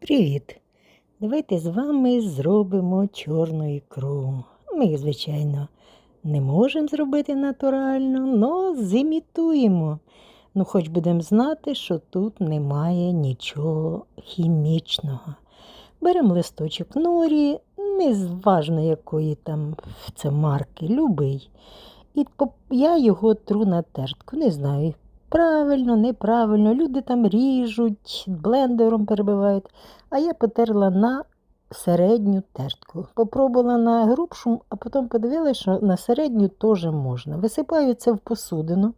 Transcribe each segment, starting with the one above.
Привіт! Давайте з вами зробимо чорну ікру. Ми, звичайно, не можемо зробити натурально, але зімітуємо. Ну, хоч будемо знати, що тут немає нічого хімічного. Беремо листочок норі, незважно якої там це марки, любий. І я його тру на тертку. Не знаю, правильно, неправильно. Люди там ріжуть, блендером перебивають. А я потерла на середню тертку. Попробувала на грубшу, а потім подивилася, що на середню теж можна. Висипаю це в посудину,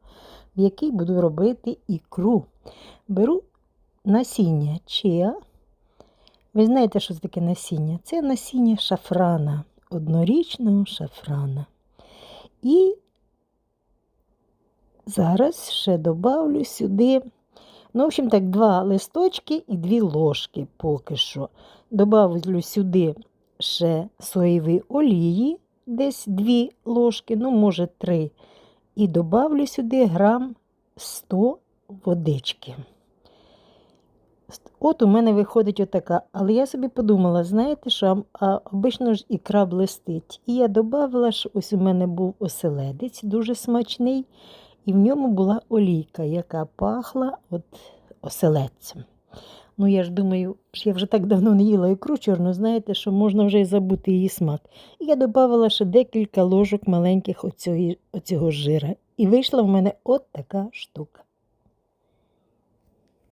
в якій буду робити ікру. Беру насіння чия. Ви знаєте, що це таке насіння? Це насіння шафрана, однорічного шафрана. І зараз ще добавлю сюди Ну, в общем так, два листочки і дві ложки поки що. Добавлю сюди ще соєві олії, десь дві ложки, ну, може, три. І добавлю сюди грам 100 водички. От у мене виходить отака. Але я собі подумала, знаєте, що а, обично ж ікра блистить. І я додала, що ось у мене був оселедець дуже смачний, і в ньому була олійка, яка пахла от оселедцем. Ну, я ж думаю, я вже так давно не їла ікру чорну, знаєте, що можна вже й забути її смак. І я додавала ще декілька ложок маленьких оцього, оцього жира. І вийшла в мене от така штука.